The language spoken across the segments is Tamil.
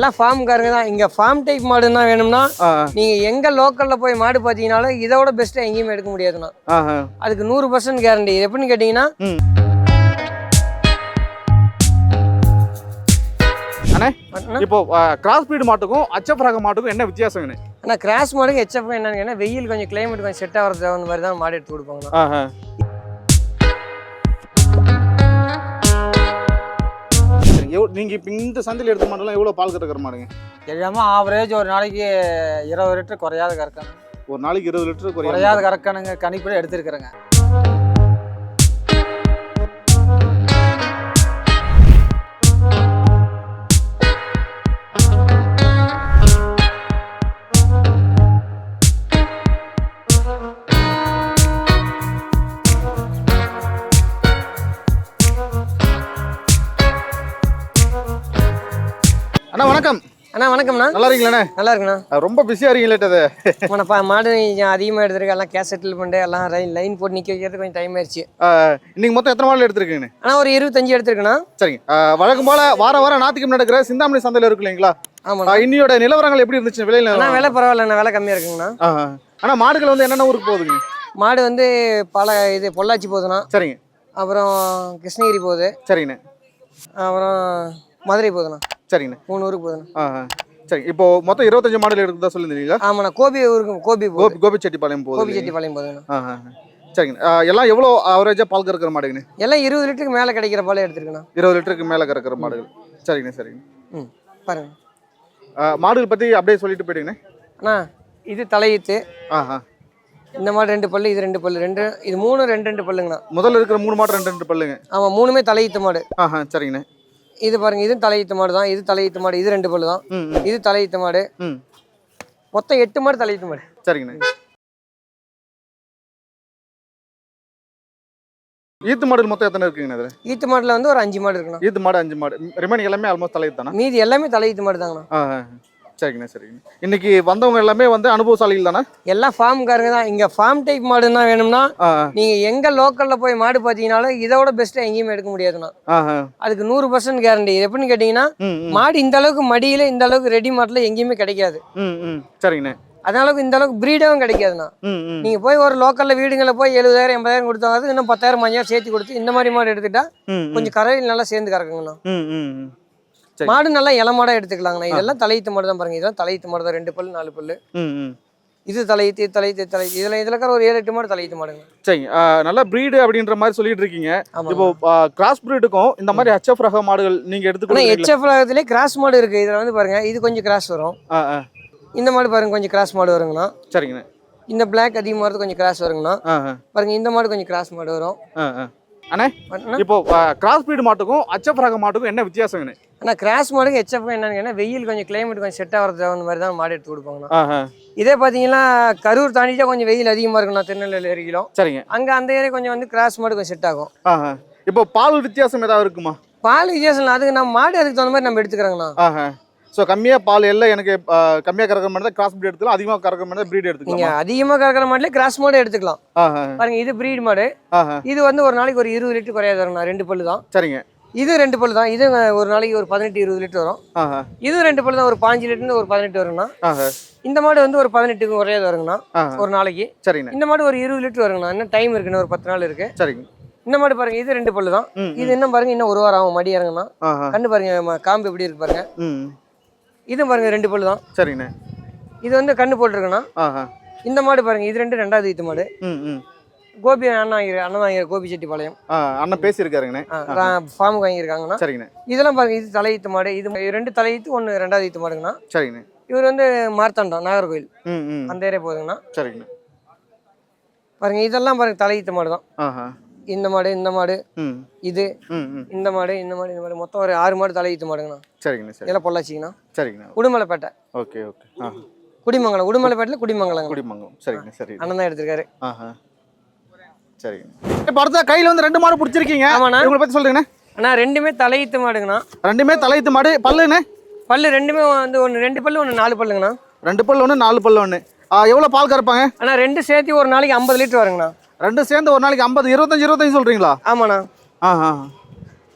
எல்லாம் ஃபார்ம்காரங்க தான். இங்க ஃபார்ம் டைப் மாடு தான் வேணும்னா நீங்க எங்க லோக்கல்ல போய் மாடு பார்த்தீங்கனாலும் இதோட பெஸ்ட்டாக எங்கேயுமே எடுக்க முடியாதுண்ணா. அதுக்கு நூறு பர்சன்ட் கேரண்டி எப்படின்னு கேட்டிங்கன்னா இப்போ கிராஸ் பீடு மாட்டுக்கும் அச்சப் ரக மாட்டுக்கும் என்ன வித்தியாசம் ஆனா கிராஸ் மாடுக்கு எச்சப் என்னன்னு வெயில் கொஞ்சம் கிளைமேட் கொஞ்சம் செட் ஆகிறது தகுந்த மாதிரி தான் மாடு எடுத்து கொடுப்பாங்கண்ணா. எவ்வளோ நீங்கள் இப்போ இந்த சந்தையில் எடுத்த மாடலாம் எவ்வளோ பால் கறக்கிற மாடுங்க? எல்லாமே ஆவரேஜ் ஒரு நாளைக்கு இருபது லிட்டர் குறையாத கறக்கணும். ஒரு நாளைக்கு இருபது லிட்டர் குறையாது குறையாத கறக்கணுங்க. கணிப்பில் எடுத்துருக்குறேங்க. அண்ணா வணக்கம். அண்ணா வணக்கம்ண்ணா. நல்லா இருக்கீங்களாண்ணே? நல்லா இருக்குண்ணா. ரொம்ப பிஸியாக இருக்கீங்களே அது. உனப்பா மாடு அதிகமாக எடுத்துருக்கு. எல்லாம் கேஸ் செட்டில் பண்ணிட்டு எல்லாம் லைன் போட்டு நிற்க வைக்கிறது கொஞ்சம் டைம் ஆயிடுச்சு இன்னைக்கு மொத்தம் எத்தனை மாடல் எடுத்துருக்கீங்கண்ணே? ஆனால் ஒரு இருபத்தஞ்சு எடுத்துருக்குண்ணா. சரிங்க. வழக்கம் போல வார வாரம் ஞாத்திக்கிழமை நடக்கிற சிந்தாமணி சந்தையில் இருக்கு இல்லைங்களா? அஹ் இன்னியோட நிலவரங்கள் எப்படி இருந்துச்சு? விலையில அண்ணா விலை பரவாயில்லண்ணா விலை கம்மியாக இருக்குங்கண்ணா. ஆஹா. ஆனா மாடுகள் வந்து என்னென்ன ஊருக்கு போகுதுங்க? மாடு வந்து பல இது பொள்ளாச்சி போகுதுண்ணா. சரிங்க. அப்புறம் கிருஷ்ணகிரி போகுது. சரிங்கண்ணே. அப்புறம் மதுரை போகுதுண்ணா. சரிங்கண்ணே. மூணு ஊருக்கு போகுதுண்ணா ஆஹா சரி இப்போ மொத்தம் இருபத்தஞ்சு மாடல் எடுக்கிறதா சொல்லியிருந்தீங்களா? ஆமாண்ணா கோபி ஊருக்கு கோபி போகுது. கோபி கோபிச்செட்டிப்பாளையம் போகுது. கோபி செட்டிப்பாளையம் போகுதுண்ணா ஆஹா சரிங்க. ஆஹ் எல்லாம் எவ்வளோ ஆவரேஜாக பால் கறக்கிற மாடுங்கண்ணே? எல்லாம் இருபது லிட்டருக்கு மேலே கிடைக்கிற பால் எடுத்துருக்குண்ணா. இருபது லிட்டருக்கு மேலே கறக்கிற மாடுகள். சரிங்கண்ணே சரிங்க ம் பாருங்க. ஆஹ் மாடுகள் பற்றி அப்படியே சொல்லிட்டு போயிட்டீங்கண்ணே அண்ணா இது தலையீத்து. ஆஹா இந்த மாடு ரெண்டு பல்லு இது ரெண்டு பல்லு. ரெண்டு இது மூணு ரெண்டு ரெண்டு பல்லுங்கண்ணா. முதல்ல இருக்கிற மூணு மாடு ரெண்டு ரெண்டு பல்லுங்க. ஆமாம் மூணுமே தலையீத்து மாடு. ஆஹா சரிங்கண்ணே. இது பாருங்க இது தலையீத்து மாடு தான். இது தலையீத்து மாடு இது ரெண்டு பல்லு தான். இது தலையீத்து மாடு. மொத்தம் எட்டு மாடு தலையீத்து மாடு. சரிங்கண்ணே. ஈத்து மாடுகள் மொத்தம் எத்தனை இருக்குங்கண்ணே அதில் ஈத்து மாடுல வந்து ஒரு அஞ்சு மாடு இருக்குண்ணா. ஈத்து மாடு அஞ்சு மாடு. ரிமைனிங் எல்லாமே ஆல்மோஸ்ட் தலையை தானே மீதி எல்லாமே தலையீத்து மாடு தாங்கண்ணா. சரிங்கண்ணே சரிங்கண்ணே இன்னைக்கு வந்தவங்க எல்லாமே வந்து அனுபவசாலிகள் தானே? எல்லாம் ஃபார்ம்காரங்க தான். இங்கே ஃபார்ம் டைப் மாடு தான் வேணும்னா. நீங்கள் எங்கே லோக்கலில் போய் மாடு பார்த்தீங்கனாலும் இதோட பெஸ்ட்டாக எங்கேயுமே எடுக்க முடியாதுண்ணா. அதுக்கு நூறு பர்சன்ட் கேரண்டி எப்படின்னு கேட்டிங்கன்னா மாடு இந்த அளவுக்கு மடியில் இந்த அளவுக்கு ரெடி மாட்டில் எங்கேயுமே கிடைக்காது. சரிங்கண்ணே அதனால இந்த அளவுக்கு ப்ரீடாகவும் கிடைக்காதுண்ணா. நீங்கள் போய் ஒரு லோக்கலில் வீடுங்களில் போய் எழுபதாயிரம் எண்பதாயிரம் கொடுத்தாங்க இன்னும் பத்தாயிரம் அஞ்சாயிரம் சேர்த்து கொடுத்து இந்த மாதிரி மாடு எடுத்துட்டா. கொஞ்சம் கரையில் நல்லா சேர்ந்து கறக்குங்கண்ணா. மாடு நல்லா இள மாடா எடுத்துக்கலாங்கண்ணா. இதெல்லாம் தலையீத்து மாடு தான் பாருங்க. இதெல்லாம் தலையீத்து மாடு தான் ரெண்டு பல்லு நாலு பல்லு. இது தலையீத்து தலையீத்து தலையீத்து. இதில் இதில் இருக்கிற ஒரு ஏழு எட்டு மாடு தலையீத்து மாடுங்க. சரிங்க ஆ, நல்ல ப்ரீடு அப்படின்ற மாதிரி சொல்லிட்டு இருக்கீங்க. இப்போ கிராஸ் ப்ரீடுக்கும் இந்த மாதிரி ஹெச்எஃப் ரக மாடுகள் நீங்க எடுத்துக்கணும் ஹெச்எஃப் ரகத்திலே கிராஸ் மாடு இருக்குது இதில் வந்து பாருங்க இது கொஞ்சம் கிராஸ் வரும். இந்த மாடு பாருங்க கொஞ்சம் கிராஸ் மாடு வருங்கண்ணா. சரிங்கண்ணே. இந்த பிளாக் அதிகமாக கொஞ்சம் கிராஸ் வருங்கண்ணா. பாருங்க இந்த மாடு கொஞ்சம் கிராஸ் மாடு வரும். அண்ணே இப்போ கிராஸ் ப்ரீடு மாட்டுக்கும் ஹெச்எஃப் ரக மாட்டுக்கும் என்ன வித்தியாசங்கண்ணே ஆனால் கிராஸ் மாடுக்கு ஹெச்எஃப் என்னன்னு வெயில் கொஞ்சம் கிளைமேட் கொஞ்சம் செட் ஆகிறது தகுந்த மாதிரி தான் மாடு எடுத்து கொடுப்பாங்கண்ணா. இதே பார்த்தீங்கன்னா கரூர் தாண்டிட்டா கொஞ்சம் வெயில் அதிகமாக இருக்குண்ணா திருநெல்வேலி வரைக்கும் சரிங்க. அங்கே அந்த ஏரியா கொஞ்சம் வந்து கிராஸ் மாடு கொஞ்சம் செட் ஆகும். இப்போ பால் வித்தியாசம் ஏதாவது இருக்குமா? பால் வித்தியாசம் அதுக்கு நம்ம மாடு அதுக்கு தகுந்த மாதிரி நம்ம எடுத்துக்கிறோங்கண்ணா. ஸோ கம்மியாக பால் எல்லாம் எனக்கு கம்மியாக கறக்கிற மாதிரி கிராஸ் ப்ரீட் எடுத்துக்கலாம். அதிகமாக கறக்கிற மாதிரி ப்ரீட் எடுத்துக்கலாம். அதிகமாக கறக்கிற மாட்டுல கிராஸ் மாடு எடுத்துக்கலாம். பாருங்க இது பிரீட் மாடு. இது வந்து ஒரு நாளைக்கு ஒரு இருபது லிட்டர் குறையாது வரும்ண்ணா ரெண்டு பல்லு தான். சரிங்க. இது ரெண்டு பல்லு தான். இது ஒரு நாளைக்கு ஒரு பதினெட்டு இருபது லிட்டர் வரும். இது ரெண்டு பல்லு தான். ஒரு பாஞ்சு லிட்டர்னு ஒரு பதினெட்டு வருங்கண்ணா. ஆஹா இந்த மாடு வந்து ஒரு பதினெட்டுக்கு குறையாது வருங்கண்ணா. ஒரு நாளைக்கு. சரிங்கண்ணே. இந்த மாடு ஒரு இருபது லிட்டர் வருங்கண்ணா. இன்னும் டைம் இருக்குண்ணா ஒரு பத்து நாள் இருக்கு. சரிங்க. இந்த மாடு பாருங்க இது ரெண்டு பல்லு தான். இது இன்னும் பாருங்க இன்னும் ஒரு வாரம் ஆகும் மடி இறங்கண்ணா கண்ணு பாருங்க காம்பு எப்படி இருக்கு பாருங்க. இது பாருங்க ரெண்டு பல்லு தான். சரிங்கண்ணே. இது வந்து கண்ணு போட்டிருக்குண்ணா. இந்த மாடு பாருங்க இது ரெண்டு ரெண்டாவது ஈத்து மாடு. கோபி அண்ணா அண்ணன் வாங்கிற கோபி செட்டிப்பாளையம் அண்ணன் பேசியிருக்காருங்கண்ணே. ஃபார்முக்கு வாங்கியிருக்காங்கண்ணா. சரிங்கண்ணே. இதெல்லாம் பாருங்க இது தலையீத்து மாடு. இது ரெண்டு தலையீத்து ஒன்று ரெண்டாவது ஈத்து மாடுங்கண்ணா. சரிங்கண்ணே. இவர் வந்து மார்த்தாண்டம் நாகர்கோவில். அந்த ஏரியா போகுதுங்கண்ணா. சரிங்கண்ணே. பாருங்க இதெல்லாம் பாருங்க தலையீத்து மாடு தான். இந்த மாடு இந்த மாடு இது இந்த மாடு இந்த மாடு இந்த மாடு. மொத்தம் ஒரு ஆறு மாடு தலையீத்து மாடுங்கண்ணா. சரிங்கண்ணே சரி. இதெல்லாம் பொள்ளாச்சிங்கண்ணா. சரிங்கண்ணே. உடுமலைப்பேட்டை. Okay okay. குடிமங்கலம் உடுமலைப்பேட்டில் குடிமங்கலங்க. குடிமங்கலம். சரிங்கண்ணே சரி. அண்ணன் தான் எடுத்திருக்காரு. சரிங்க இப்போ அடுத்த கையில் வந்து ரெண்டு மாடு பிடிச்சிருக்கீங்க. ஆமாண்ணா. இவங்களை பற்றி சொல்லுங்கண்ணே அண்ணா ரெண்டுமே தலையீத்து மாடுங்கண்ணா. ரெண்டுமே தலையத்து மாடு. பல்லுண்ணே. பல்லு ரெண்டுமே வந்து ஒன்று ரெண்டு பல்லு ஒன்று நாலு பல்லுங்கண்ணா. ரெண்டு பல்லு ஒன்று நாலு பல்லு ஒன்று எவ்வளோ பால் கறப்பாங்க? அண்ணா ரெண்டு சேர்த்து ஒரு நாளைக்கு ஐம்பது லிட்டர் வருங்கண்ணா. ரெண்டும் சேர்ந்து ஒரு நாளைக்கு ஐம்பது இருபத்தஞ்சு இருபத்தஞ்சு சொல்கிறீங்களா ஆமாண்ணா. ஆஹா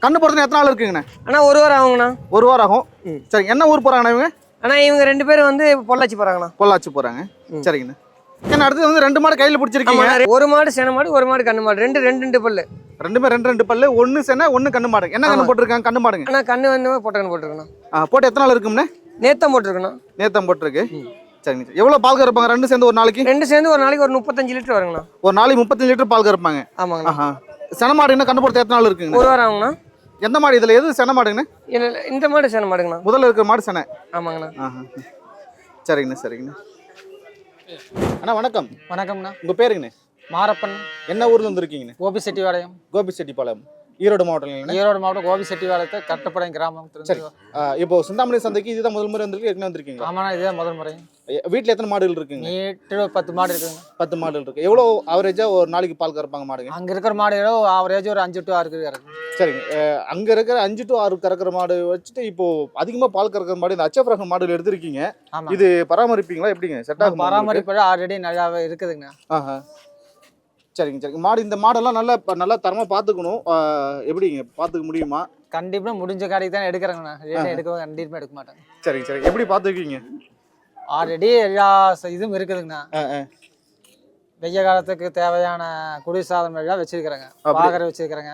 கண்ணு போடுறது எத்தனை நாள் இருக்குங்கண்ணே? அண்ணா ஒரு வாரம் ஆகுங்கண்ணா. ஒரு வாரம் ஆகும். சரி என்ன ஊர் போறாங்கண்ணா இவங்க? அண்ணா இவங்க ரெண்டு பேரும் வந்து பொள்ளாச்சி போகிறாங்கண்ணா பொள்ளாச்சி போறாங்க. ம். சரிங்கண்ணா. என்ன அடுத்து வந்து ரெண்டு மாடு கையில பிடிச்சிருக்கீங்க? ஒரு மாடு சென மாடு ஒரு மாடு கண்ணு மாடு. ரெண்டு ரெண்டு ரெண்டு பல்லு. ரெண்டுமே ரெண்டு ரெண்டு பல்லு. ஒன்னு சென்ன ஒன்னு கண்ணு மாடு. என்ன கண்ணு. போட்டிருக்காங்க? கண்ணு மாடுங்க. அண்ணா கண்ணு வந்து போட்டக்கண்ணு போட்டிருக்கண்ணா. ஆ, போட்டு எத்தனை நாள் இருக்கும்ண்ணே நேத்தம் போட்டிருக்கணும் நேத்தம் போட்டிருக்கு. சரிங்க சார் எவ்வளோ பால் கறப்பாங்க? ரெண்டு சேர்ந்து ஒரு நாளைக்கு? ரெண்டு சேர்ந்து ஒரு நாளைக்கு ஒரு முப்பத்தஞ்சு லிட்டர் வருங்கண்ணா. ஒரு நாளைக்கு முப்பத்தஞ்சு லிட்டர் பால் கறப்பாங்க. ஆமாங்கண்ணா. சென மாடு என்ன கண்ணு போடுறது எத்தனை நாள் இருக்குங்க ஒரு வாரம் ஆகுங்கண்ணா. எந்த மாடு? இதுல எது சென மாடுங்கண்ணே இந்த மாடு சென மாடுங்கண்ணா முதல்ல இருக்கிற மாடு சென. ஆமாங்கண்ணா. ஆஹா. சரிங்கண்ணா சரிங்கண்ணா. அண்ணா வணக்கம். வணக்கம்ண்ணா. உங்க பேருங்கண்ணே. மாரப்பன். என்ன ஊர்ல இருந்து இருக்கீங்கண்ணே? கோபி செட்டிவாளையம் கோபிச்செட்டிப்பாளையம் ஈரோடு மாவட்டம்லங்கண்ணே ஈரோடு மாவட்டம் கோபி செட்டிவாளையத்தை கட்டப்படையம் கிராமம் சரி. இப்போ சிந்தாமணி சந்தைக்கு இதுதான் முதல் முறை வந்திருக்கு. ஏற்கனவே வந்திருக்கீங்களா? ஆமாண்ணா இதே முதல் முறை. வீட்ல எத்தனை மாடுகள் இருக்குங்க? ஒரு பத்து மாடு இருக்குங்க. பத்து மாடுகள் இருக்கு. எவ்வளோ ஆவரேஜா ஒரு நாளைக்கு பால் கறப்பாங்க மாடுங்க? அங்க இருக்கிற மாடு ஏதோ ஆவரேஜ் ஒரு அஞ்சு டு ஆறு இருக்கு சரிங்க. அங்க இருக்கிற அஞ்சு டு ஆறு கறக்கிற மாடு வச்சுட்டு இப்போ அதிகமா பால் கறக்கிற மாடு இந்த அச்சப் ரகம் மாடுகள் எடுத்திருக்கீங்க. இது பராமரிப்பீங்களா? எப்படிங்க? செட் ஆகும் பராமரிப்பு ஆல்ரெடி நல்லாவே இருக்குதுங்க ஆஹா. சரிங்க சரிங்க. மாடு இந்த மாடெல்லாம் நல்லா நல்லா தரமா பாத்துக்கணும் ஆஹ் எப்படிங்க? பாத்துக்க முடியுமா? கண்டிப்பா முடிஞ்ச கடைக்கு தான் எடுக்கிறேங்கண்ணா இல்லைன்னா எடுக்க கண்டிப்பா எடுக்க மாட்டாங்க சரிங்க சரி எப்படி பாத்துக்கீங்க ஆல்ரெடி எல்லா இதுவும் இருக்குதுங்கண்ணா வெய்ய காலத்துக்கு தேவையான குளிர்சாதனம் எல்லாம் வச்சிருக்கிறேங்க. பாகரை வச்சிருக்கிறேங்க.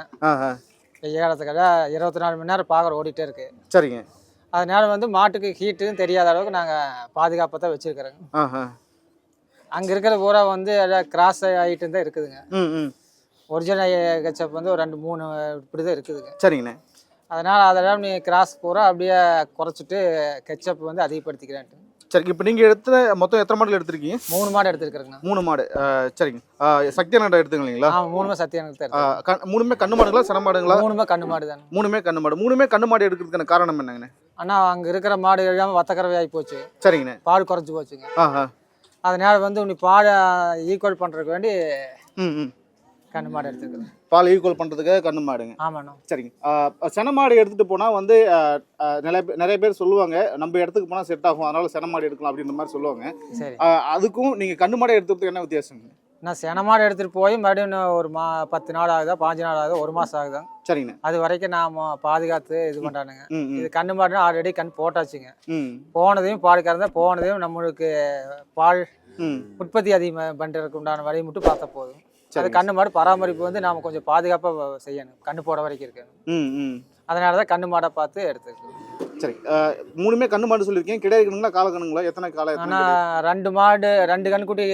வெய்ய காலத்துக்கெல்லாம் இருபத்தி நாலு மணி நேரம் பாகர் ஓடிட்டே இருக்கு. சரிங்க. அதனால வந்து மாட்டுக்கு ஹீட்டுன்னு தெரியாத அளவுக்கு நாங்கள் பாதுகாப்பாக தான் வச்சிருக்கிறோங்க. அங்கே இருக்கிற பூரா வந்து எல்லாம் கிராஸ் ஐட்டம் தான் இருக்குதுங்க. ம் ம். ஒரிஜினல் கச்சப் வந்து ஒரு ரெண்டு மூணு இப்படி தான் இருக்குதுங்க. சரிங்கண்ணே. அதனால் அதெல்லாம் நீ கிராஸ் பூரா அப்படியே குறைச்சிட்டு கெச்சப் வந்து அதிகப்படுத்திக்கிறேன்ட்டு. சரி இப்போ நீங்க எடுத்த மொத்தம் எத்தனை மாடுகள் எடுத்திருக்கீங்க? மூணு மாடு எடுத்துருக்குறேங்கண்ணா மூணு மாடு. சரிங்க. ஆஹ் சக்தி நட்டை எடுத்துங்களீங்களா ஆ மூணுமே கண்- மூணுமே கண்ணு மாடுங்களா சின மாடுங்களா? மூணுமே கண்ணு மாடு தானே மூணுமே கண்ணு மாடு. மூணுமே கண்ணு மாடு எடுக்கிறதுக்கான காரணம் என்னங்கண்ணே? ஆனால் அங்கே இருக்கிற மாடு எல்லாமே வத்தக்கறவை ஆகி போச்சு. சரிங்கண்ணே. பால் குறைஞ்சி போச்சுங்க. ஆஹா. அதனால வந்து நீ பாலை ஈக்குவல் பண்ணுறதுக்கு வேண்டி கண்ணு மாடு எடுத்துருக்குறேன் பால் ஈக்குவல் பண்ணுறதுக்காக கண்ணு மாடுங்க. ஆமாண்ணா. சரிங்க. ஆஹ் சென மாடு எடுத்துகிட்டு போனால் வந்து நிறைய பேர் நிறைய பேர் சொல்லுவாங்க நம்ம இடத்துக்கு போனால் செட் ஆகும் அதனால சென மாடு எடுக்கலாம் அப்படின்ற மாதிரி சொல்லுவாங்க. அதுக்கும் நீங்கள் கண்ணு மாடு எடுத்துறதுக்கு என்ன வித்தியாசம் நான் சென மாடு எடுத்துகிட்டு போய் மறுபடியும் ஒரு மா பத்து நாள் ஆகுதா பாஞ்சு நாள் ஆகுதா ஒரு மாதம் ஆகுதா சரிங்கண்ணே அது வரைக்கும் நாம் பாதுகாத்து இது பண்ணுறானுங்க இது கண்ணு மாடுனா ஆல்ரெடி கண் போட்டாச்சுங்க. போனதையும் பால் கறந்தா போனதையும் நம்மளுக்கு பால் உற்பத்தி அதிகம் பண்ணுறதுக்கு உண்டான வழியை மட்டும் பார்த்தா போதும். அது சரிங்க. கண்ணு மாடு பராமரிப்பு வந்து நாம் கொஞ்சம் பாதுகாப்பாக செய்யணும். கண்ணு போட வரைக்கும் இருக்கணும். ம் ம். அதனால தான் கண்ணு மாடை பார்த்து எடுத்துக்கணும். சரி மூணுமே கண்ணு மாடு சொல்லியிருக்கீங்க. கிடையாது கண்ணுங்களா கால கண்ணுங்களா? எத்தனை கிடை? ஆனால் ரெண்டு மாடு ரெண்டு கண்ணுக்குட்டி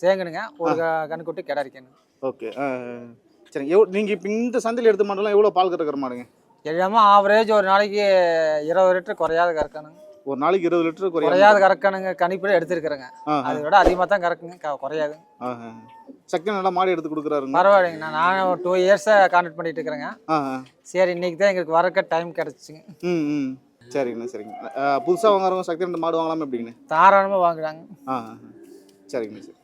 சேங்கணுங்க ஒரு கண்ணுக்குட்டி கிடரிக்கணும் ஓகே சரி எவ்வளோ நீங்கள் இப்போ இந்த சந்தையில் எடுத்த மாடெல்லாம் எவ்வளோ பால் கறக்கிற மாடுங்க? எல்லாமே ஆவரேஜ் ஒரு நாளைக்கு இருபது லிட்டர் குறையாத கறக்கணுங்க ஒரு நாளைக்கு இருபது லிட்டர் குறையாது கறக்கணுங்க கணிப்பில் எடுத்துருக்குறேங்க. அதை விட அதிகமாக தான் கறக்குங்க குறையாது. சக்தி நல்லா மாடு எடுத்து கொடுக்குறாருங்க. பரவாயில்லைங்க. நான் ஒரு டூ இயர்ஸாக கான்டாக்ட் பண்ணிட்டு இருக்கிறேங்க. சரி இன்னைக்கு தான் எங்களுக்கு வரக்க டைம் கிடச்சிங்க. ம் ம். சரிங்கண்ணா சரிங்க புதுசாக வாங்குறவங்க சக்தி ரெண்டு மாடு வாங்கலாமா எப்படிங்கண்ணே? தாராளமாக வாங்குறாங்க. ஆ. சரிங்கண்ணா சரி.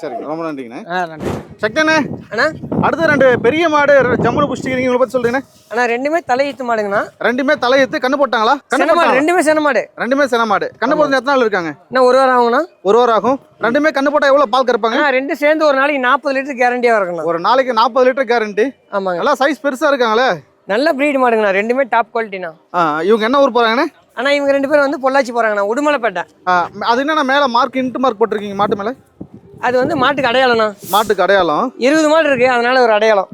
சரிங்க. ரொம்ப நன்றிங்கண்ணே. ஆ நன்றி. சக்திண்ணே அண்ணா. அடுத்து ரெண்டு பெரிய மாடு ஜம்முனு புஷ்டிக்கிறீங்க உங்களை பற்றி சொல்லுங்கண்ணே அண்ணா ரெண்டுமே தலையீத்து மாடுங்கண்ணா. ரெண்டுமே தலையெத்து கண்ணு போட்டாங்களா? கண்ணு மாடு? ரெண்டுமே சென மாடு. ரெண்டுமே சென மாடு. கண்ணு போடுறது எத்தனை நாள் இருக்காங்க? இன்னும் ஒரு வாரம் ஆகுங்கண்ணா. ஒரு வாரம் ஆகும். ரெண்டுமே கண்ணு போட்டால் எவ்வளோ பால் கறப்பாங்க? அண்ணா ரெண்டு சேர்ந்து ஒரு நாளைக்கு நாற்பது லிட்டர் கேரண்டியாக இருக்குண்ணா ஒரு நாளைக்கு நாற்பது லிட்டர் கேரண்டி ஆமாங்க. நல்லா சைஸ் பெருசாக இருக்காங்களே? நல்ல ப்ரீடு மாடுங்கண்ணா ரெண்டுமே டாப் குவாலிட்டிண்ணா இவங்க என்ன ஊர் போகிறாங்கண்ணே அண்ணா இவங்க ரெண்டு பேரும் வந்து பொள்ளாச்சி போகிறாங்கண்ணா உடுமலைப்பேட்டை. அது என்னண்ணா மேலே மார்க் இன்ட்டு மார்க் போட்டிருக்கீங்க மாட்டு மேலே? அது வந்து மாட்டுக்கு அடையாளம்ண்ணா. மாட்டுக்கு அடையாளம்? இருபது மாடு இருக்கு அதனால ஒரு அடையாளம்.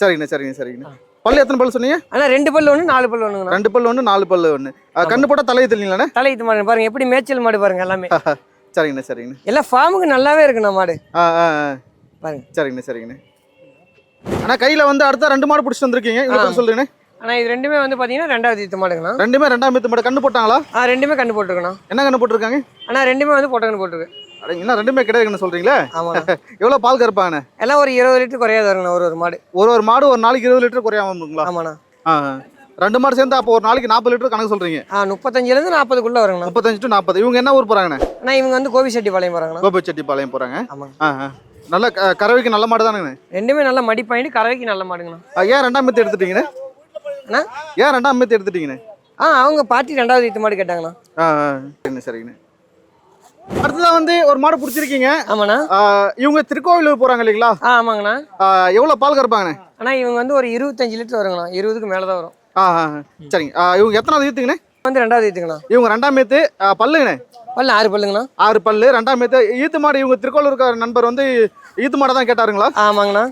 சரிங்கண்ணே சரிங்க சரிங்கண்ணே. பல்லு எத்தனை பல்லு சொன்னீங்க? அண்ணா ரெண்டு பல்லு ஒன்று நாலு பல்லு ஒன்றுங்கண்ணா ரெண்டு பல்லு ஒன்று நாலு பல்லு ஒன்று கண்ணு போட்டால் தலையை தெரியலண்ணே தலையீத்து மாடு பாருங்க எப்படி மேய்ச்சல் மாடு பாருங்க எல்லாமே. சரிங்கண்ணே சரிங்கண்ணே. எல்லாம் ஃபார்முக்கு நல்லாவே இருக்குண்ணா மாடு. பாருங்க. சரிங்கண்ணே சரிங்கண்ணே. அண்ணா கையில் வந்து அடுத்த ரெண்டு மாடு பிடிச்சிட்டு வந்திருக்கீங்க. பற்றி சொல்லுங்கண்ணே அண்ணா இது ரெண்டுமே வந்து பார்த்தீங்கன்னா ரெண்டாவது ஈத்து மாடுங்கண்ணா. ரெண்டுமே ரெண்டாம் மீத்து மாடு. கண்ணு போட்டாங்களா? ஆ ரெண்டுமே கண்டு போட்டுருக்கண்ணா. என்ன கண்ணு போட்டிருக்காங்க? அண்ணா ரெண்டுமே வந்து பொட்டக்கண்ணு போட்டுருக்கு. அட, என்ன ரெண்டுமே கிடையாதுன்னு சொல்கிறீங்களே ஆமாண்ணா. எவ்வளோ பால் கறப்பாங்கண்ணே எல்லாம் ஒரு இருபது லிட்டர் குறையாது வருங்கண்ணா ஒரு ஒரு மாடு. ஒரு ஒரு மாடு ஒரு நாளைக்கு இருபது லிட்டர் குறையாம இருக்குங்களா? ஆமாண்ணா. ஆ. ரெண்டு மாடு சேர்ந்து அப்போ ஒரு நாளைக்கு நாற்பது லிட்டர் கணக்கு சொல்கிறீங்க ஆ முப்பத்தஞ்சுலேருந்து நாற்பதுக்குள்ளே வருங்கண்ணா. முப்பத்தஞ்சு டு நாற்பது இவங்க என்ன ஊர் போகிறாங்கண்ணே அண்ணா இவங்க வந்து கோபிச்செட்டிப்பாளையம் போகிறாங்கண்ணா கோபிச்செட்டிப்பாளையம் போகிறாங்க ஆமாங்க. நல்ல கறவைக்கு நல்ல மாடு தானுங்கண்ணே? ரெண்டுமே நல்லா மடிப்பாயிட்டு கறவைக்கு நல்ல மாடுங்கண்ணா. ஏன் ரெண்டாம் மீத்து எடுத்துட்டீங்கண்ணே? அண்ணா? ஏன் ரெண்டாம் மீத்து எடுத்துட்டீங்கண்ணே? ஆ அவங்க பாட்டி ரெண்டாவது ஈத்து மாடு கேட்டாங்கண்ணா. ஆ. சரிங்கண்ணே சரிங்கண்ணே. அடுத்ததான் வந்து ஒரு மாடு பிடிச்சிருக்கீங்க. ஆமாண்ணா. இவங்க திருக்கோவிலூர் போறாங்க இல்லைங்களா? ஆ ஆமாங்கண்ணா. ஆஹ் எவ்வளவு பால் கறப்பாங்கண்ணே? அண்ணா இவங்க வந்து ஒரு இருபத்தஞ்சு லிட்டர் வருங்கண்ணா. இருபதுக்கு மேலே தான் வரும். ஆ. சரிங்க. இவங்க எத்தனாவது ஈத்துங்கண்ணே? வந்து ரெண்டாவது ஈத்துங்கண்ணா. இவங்க ரெண்டாம் மேத்து ஆஹ் பல்லுங்கண்ணே? பல்லு ஆறு பல்லுங்கண்ணா. ஆறு பல்லு ரெண்டாம் மேத்து ஈத்து மாடு இவங்க திருக்கோவிலூர் நண்பர் வந்து ஈத்து மாடை தான் கேட்டாருங்களா? ஆமாங்கண்ணா.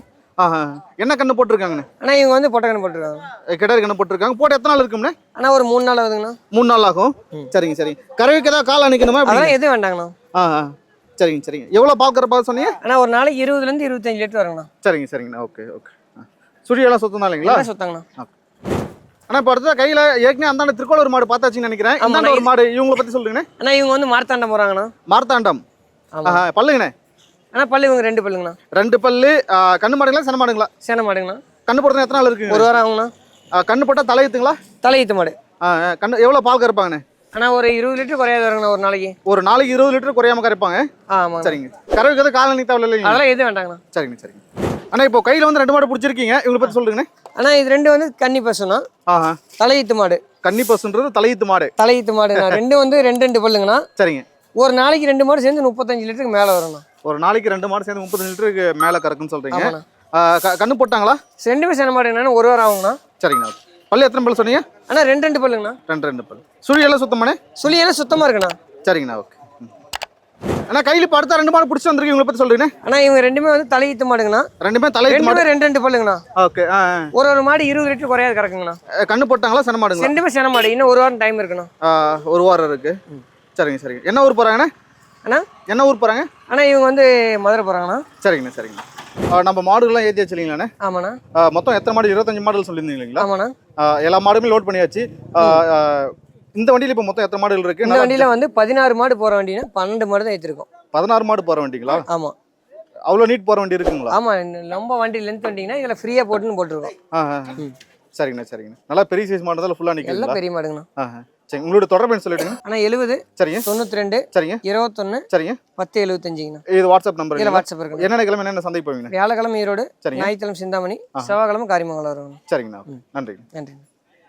என்ன கண்ணு போட்டிருக்காங்கண்ணே? அண்ணா இவங்க வந்து பொட்டக்கண்ணு போட்டுருக்காங்க. கிடாரி கண்ணு போட்டிருக்காங்க. போட்டு எத்தனை நாள் இருக்கும்ண்ணே? அண்ணா ஒரு மூணு நாள் ஆகுதுங்கண்ணா. மூணு நாள் ஆகும்? சரிங்க சரிங்க கறவைக்கு ஏதாவது கால் அணைக்கணுமா? அதெல்லாம் எதுவும் வேண்டாங்கண்ணா. ஆ சரிங்க சரிங்க. எவ்வளோ பால் கறப்பா சொன்னீங்க? அண்ணா ஒரு நாளைக்கு இருபதுலேருந்து இருபத்தஞ்சு லிட்டர் வருங்கண்ணா. சரிங்க சரிங்கண்ணா. Okay okay. சுழியெல்லாம் சுத்தம் இல்லைங்களா சுத்தாங்கண்ணா. அண்ணா இப்போ அடுத்தது கையில் ஏற்கனவே அந்தாண்ட திருக்கோளூர் மாடு பார்த்தாச்சுன்னு நினைக்கிறேன். இந்தாண்ட ஒரு மாடு. இவங்கள பற்றி சொல்லுங்கண்ணே. அண்ணா இவங்க வந்து மார்த்தாண்டம் போகிறாங்கண்ணா மார்த்தாண்டம். பல்லுங்கண்ணே. அண்ணா பல்லு இவங்க ரெண்டு பல்லுங்கண்ணா. ரெண்டு பல்லு கண்ணு மாடுங்களா சென மாடுங்களா? சேன மாடுங்கண்ணா. கண்ணு போடுறது எத்தனை நாள் இருக்குங்க? ஒரு வாரம் ஆகுங்கண்ணா. கண்ணு போட்டால் தலையுத்துங்களா தலையீத்து மாடு. ஆ கண்ணு எவ்வளோ பால் கறப்பாங்கண்ணே? அண்ணா ஒரு இருபது லிட்டர் குறையாது வருங்கண்ணா ஒரு நாளைக்கு. ஒரு நாளைக்கு இருபது லிட்டர் குறையாம கறப்பாங்க? ஆ ஆமாங்க சரிங்க. கறவைக்கு எதாவது கால் அணைக்க தேவை இல்லைங்க அதெல்லாம் எதுவும் வேண்டாங்கண்ணா. சரிங்க சரிங்க. அண்ணா இப்போ கையில் வந்து ரெண்டு மாடு பிடிச்சிருக்கீங்க. இவங்களை பற்றி சொல்லுங்கண்ணே. அண்ணா இது ரெண்டு வந்து கன்னி ஆஹா. தலையீத்து மாடு. கன்னி பசுன்றது தலையீத்து மாடு. தலையீத்து மாடுண்ணா. ரெண்டு வந்து ரெண்டு ரெண்டு பல்லுங்கண்ணா. சரிங்க. ஒரு நாளைக்கு ரெண்டு மாடு சேர்ந்து முப்பத்தஞ்சு லிட்டருக்கு மேலே வரும்ண்ணா ஒரு நாளைக்கு ரெண்டு மாடு சேர்ந்து முப்பது லிட்டருக்கு மேலே கறக்குன்னு சொல்றீங்க. ஆமாண்ணா. ஆ, க- கண்ணு போட்டாங்களா? ரெண்டுமே சேன மாடு என்னன்னா ஒரு வாரம் ஆகுங்கண்ணா. சரிங்கண்ணா. பல்லு எத்தனை பல்லு சொன்னீங்க? அண்ணா ரெண்டு ரெண்டு பல்லுங்கண்ணா. ரெண்டு ரெண்டு பல்லு. சுழி எல்லாம் சுத்தமானே சுழி எல்லாம் சுத்தமாக இருக்குண்ணா. சரிங்கண்ணா ஓகே. அண்ணா கையில் இப்போ அடுத்த ரெண்டு மாடு பிடிச்சி வந்திருக்கு இவங்களை பற்றி சொல்றீங்கண்ணே. அண்ணா இவங்க ரெண்டுமே வந்து தலையீத்து மாடுங்கண்ணா. ரெண்டுமே தலையீத்து மாடு. ரெண்டு ரெண்டு பல்லுங்கண்ணா. ஓகே. ஒரு ஒரு மாடு இருபது லிட்டர் குறையாது கறக்குங்கண்ணா. கண்ணு போட்டாங்களா? சென மாடுங்களா? ரெண்டுமே சேன மாடு. இன்னும் ஒரு வாரம் டைம் இருக்குண்ணா. ஒரு வாரம் இருக்கு. சரிங்க சரிங்க. என்ன ஊர் போறாங்கண்ணே? அண்ணா? என்ன ஊர் போறாங்க? அண்ணா இவங்க வந்து மதுரை போகிறாங்கண்ணா சரிங்கண்ணா சரிங்கண்ணா. நம்ம மாடுகள்லாம் ஏற்றி வச்சுலீங்களாண்ணே ஆமாண்ணா. மொத்தம் எத்தனை மாடு? இருபத்தஞ்சு மாடுகள் சொல்லியிருந்தீங்க இல்லைங்களா ஆமாண்ணா எல்லா மாடுமே லோட் பண்ணியாச்சு. இந்த வண்டியில் இப்போ மொத்தம் எத்தனை மாடுகள் இருக்கு? இந்த வண்டியில் வந்து பதினாறு மாடு போகிற வண்டினா பன்னெண்டு மாடு தான் ஏற்றிருக்கோம் பதினாறு மாடு போற வண்டிங்களா? ஆமாம் அவ்வளோ நீட் போற வண்டி இருக்குங்களா? ஆமாம் ரொம்ப வண்டி லென்த் வண்டிங்கன்னா இதில் ஃப்ரீயாக போட்டுன்னு போட்டிருக்கோம். சரிங்கண்ணா சரிங்கண்ணா. நல்லா பெரிய சைஸ் மாடு தான் ஃபுல்லாக எல்லாம் நிற்கிறீங்களா பெரிய மாடுங்கண்ணா. சரி உங்களோட தொடர்பு என்ன சொல்லிடுங்க. ஆனால் எழுபது சரிங்க. தொண்ணூற்றி ரெண்டு சரிங்க. இருபத்தொன்று சரிங்க. பத்து எழுபத்தஞ்சுங்கண்ணா இது வாட்ஸ்அப் நம்பர் இதில் வாட்ஸ்அப் இருக்குண்ணா. என்னென்ன கிழமை என்னென்ன சந்தைக்கு போவீங்க? வியாழக்கிழமை ஈரோடு சரிங்க. ஞாயிற்றுக்கிழமை சிந்தாமணி செவ்வாய்க்கிழமை காரியமங்கலம் வருவாங்க சரிங்கண்ணா. நன்றி நன்றி